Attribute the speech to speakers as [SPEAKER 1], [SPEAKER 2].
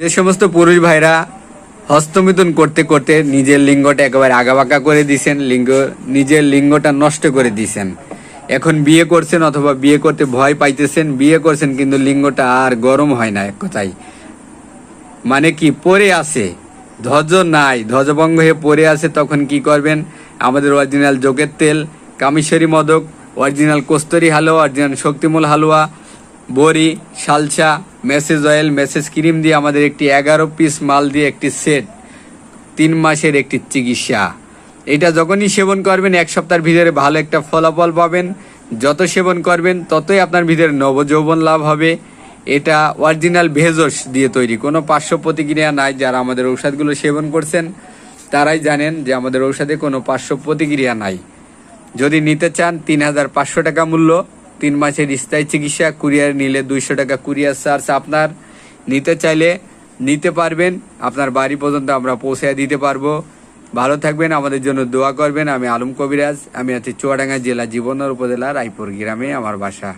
[SPEAKER 1] যে সমস্ত পুরুষ ভাইরা হস্তমিথুন করতে করতে নিজের লিঙ্গটা একেবারে আগাবাঁকা করে দিছেন, লিঙ্গ, নিজের লিঙ্গটা নষ্ট করে দিছেন। এখন বিয়ে করছেন অথবা বিয়ে করতে ভয় পাইতেছেন, বিয়ে করছেন কিন্তু লিঙ্গটা আর গরম হয় না এক কথায়। মানে কি পরে আছে। ধ্বজ নাই, ধ্বজভঙ্গ হয়ে পরে আছে, তখন কি করবেন? আমাদের অরিজিনাল যোগের তেল কামিশ্বরী মদক অরিজিনাল কস্তরি হালুয়া অরিজিনাল শক্তিমূল হালুয়া বড়ি সালসা মেসেজ অয়েল, মেসেজ ক্রিম দিয়ে আমাদের একটি এগারো পিস মাল দিয়ে একটি সেট, তিন মাসের একটি চিকিৎসা। এটা যখনই সেবন করবেন, এক সপ্তাহের ভিতরে ভালো একটা ফলাফল পাবেন। যত সেবন করবেন, ততই আপনার ভিতরে নবযৌবন লাভ হবে। এটা অরিজিনাল ভেজস দিয়ে তৈরি। কোনো পার্শ্ব প্রতিক্রিয়া নাই যারা আমাদের ঔষধগুলো সেবন করছেন। তারাই জানেন যে আমাদের ঔষধে কোনো পার্শ্ব প্রতিক্রিয়া নাই। যদি নিতে চান তিন হাজার পাঁচশো টাকা মূল্য তিন মাসের স্থায়ী চিকিৎসা, কুরিয়ার নিলে দুইশো টাকা কুরিয়ার চার্জ আপনার। নিতে চাইলে নিতে পারবেন, আপনার বাড়ি পর্যন্ত আমরা পৌঁছে দিতে পারব। ভালো থাকবেন, আমাদের জন্য দোয়া করবেন। আমি আলম কবিরাজ, আমি আছি চুয়াডাঙ্গা জেলা জীবনর উপজেলা, রায়পুর গ্রামে, আমার বাসা।